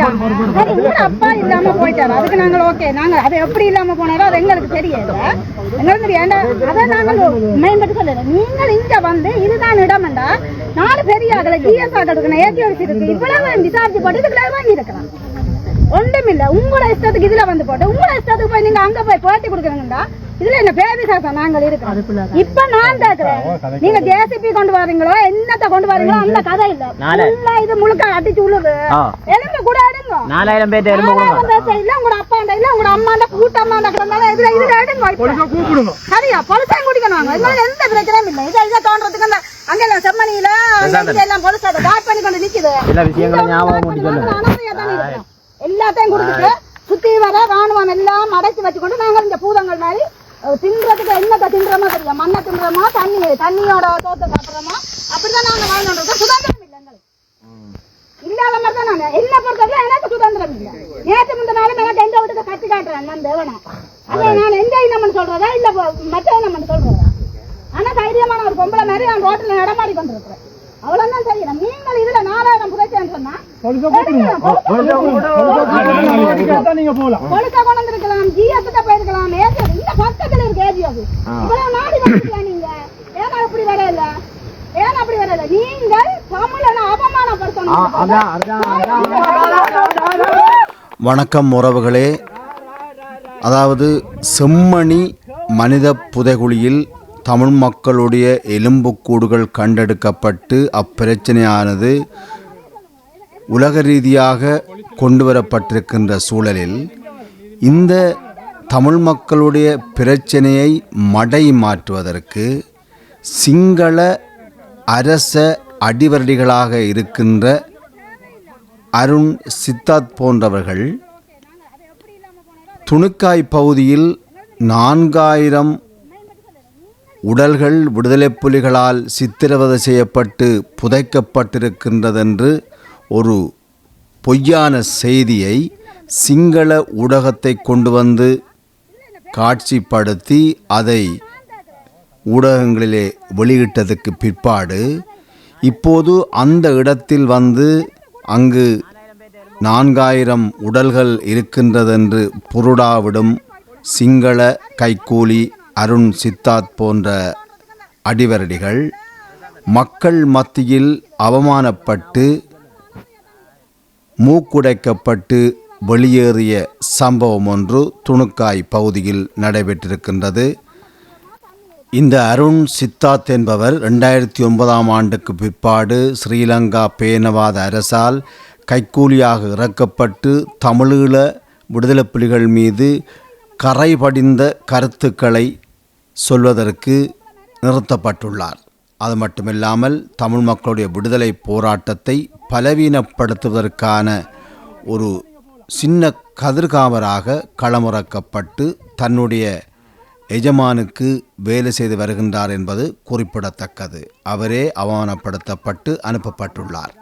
அப்பா இல்லாம போயிட்டாரு. அதுக்கு நாங்கள் ஓகே நாங்க அது எப்படி இல்லாம போனாரோ அது எங்களுக்கு தெரியல எங்களுக்கு ஏன்டா அதை நாங்கள் மேம்பட்டு சொல்லல நீங்கள் இங்க வந்து இதுதான் இடம்டா. நாலு பெரிய ஆகல ஜிஎஸ் ஆகல ஏற்றி இருக்கு. இவ்வளவு விசாரிச்சு போட்டு இதுக்குள்ள வாங்கி இருக்கிறான் ஒன்றுமில்ல உங்களோட இஷ்டத்துக்கு இதுல வந்து போட்டு உங்களோட இஷ்டத்துக்கு போய் நீங்க அங்க போய் போட்டி கொடுக்குறீங்கடா. இதுல என்ன பேபி சாசம் நாங்கள் இருக்கிறோம். இப்ப நான் கேக்குறேன். நீங்க ஜேசிபி கொண்டு வரீங்களோ என்னத்த கொண்டு வரீங்களோ அந்த கதை இல்ல. இது முழுக்க அடிச்சு உழுது. எலும்பு கூட எடுங்க நாலாயிரம் எலும்பு நாலாயிரம் கொடுங்க. இல்ல உங்களோட அப்பாண்ட இல்ல உங்களோட அம்மாண்ட கூட்டம்மாண்ட கிடந்தாலும் இதுல இதுல எடுங்க இப்ப. சரியா? பொலிசாங்க குடிக்கணும் வாங்க இதனால எந்த பிரச்சனையும் இல்லை. இதை இதை தோன்றதுக்கு அந்த அங்க எல்லாம் செம்மணியில எல்லாம் பொலிசா காட் பண்ணி கொண்டு நிக்குது. எல்லா விஷயங்களும் ஞாபகம். நாங்க அனாதையா தானே இருக்கிறோம். எல்லாத்தையும் கொடுத்துட்டு சுத்தி வர ராணுவம் எல்லாம் அடைச்சு வச்சுக்கொண்டு நாங்கள் இந்த பூதங்கள் மாதிரி தின்றதுக்கு என்னத்தை தின்றோமோ தெரியும் மண்ணை தின்றோமோ தண்ணி தண்ணியோட தோத்த சாப்பிடுறோமோ அப்படிதான் நாங்க வாழ்ந்துட்டு சுதந்திரம் இல்லை எங்களுக்கு. இல்லாத மாதிரி தான் நாங்க. என்ன பொறுத்தவரை எனக்கு சுதந்திரம் இல்லை நேற்று முந்த நாளும் எனக்கு எந்த வீட்டுக்கு கட்டி காட்டுறேன் நான் தேவனா. அதை நான் என்ஜாய் நம்ம சொல்றதா இல்ல மற்ற நம்ம சொல்றதா? ஆனா தைரியமான ஒரு பொம்பளை மாதிரி நான் ரோட்ல நடமாடி கொண்டிருக்கிறேன். அவ்வளவுதான் செய்யணும் நீங்கள் இதுல நாலாயிரம் புதைச்சேன்னு சொன்னா கொழுக்க கொண்டு வந்திருக்கலாம் ஜிஎஸ் போயிருக்கலாம். ஏசி இந்த பக்கத்துல இருக்கு ஏஜி அது. இவ்வளவு நாடி நீங்க? ஏன் அப்படி வரல ஏன் அப்படி வரல நீங்கள் தமிழனை அவமானப்படுத்தணும். வணக்கம் உறவுகளே. அதாவது செம்மணி மனித புதைகுழியில் தமிழ் மக்களுடைய எலும்புக்கூடுகள் கண்டெடுக்கப்பட்டு அப்பிரச்சனையானது உலக ரீதியாக கொண்டு வரப்பட்டிருக்கின்ற சூழலில் இந்த தமிழ் மக்களுடைய பிரச்சனையை மடை மாற்றுவதற்கு சிங்கள அரச அடிவரடிகளாக இருக்கின்ற அருண் சித்தார்த் போன்றவர்கள் துணுக்காய் பகுதியில் நான்காயிரம் உடல்கள் விடுதலை புலிகளால் சித்திரவதை செய்யப்பட்டு புதைக்கப்பட்டிருக்கின்றதென்று ஒரு பொய்யான செய்தியை சிங்கள ஊடகத்தை கொண்டு வந்து காட்சிப்படுத்தி அதை ஊடகங்களிலே வெளியிட்டதுக்கு பிற்பாடு இப்போது அந்த இடத்தில் வந்து அங்கு நான்காயிரம் உடல்கள் இருக்கின்றதென்று புருடாவிடும் சிங்கள கைக்கூலி அருண் சித்தார்த் போன்ற அடிவரடிகள் மக்கள் மத்தியில் அவமானப்பட்டு மூக்குடைக்கப்பட்டு வெளியேறிய சம்பவம் ஒன்று துணுக்காய் பகுதியில் நடைபெற்றிருக்கின்றது. இந்த அருண் சித்தார்த் என்பவர் ரெண்டாயிரத்தி ஒன்பதாம் ஆண்டுக்கு பிற்பாடு ஸ்ரீலங்கா பேனவாத அரசால் கைக்கூலியாக இறக்கப்பட்டு தமிழீழ விடுதலை புலிகள் மீது கரைபடிந்த கருத்துக்களை சொல்வதற்கு நிறுத்தப்பட்டுள்ளார். அது மட்டுமில்லாமல் தமிழ் மக்களுடைய விடுதலை போராட்டத்தை பலவீனப்படுத்துவதற்கான ஒரு சின்ன கதிர்காமராக களமிறக்கப்பட்டு தன்னுடைய எஜமானுக்கு வேலை செய்து வருகின்றார் என்பது குறிப்பிடத்தக்கது. அவரே அவமானப்படுத்தப்பட்டு அனுப்பப்பட்டுள்ளார்.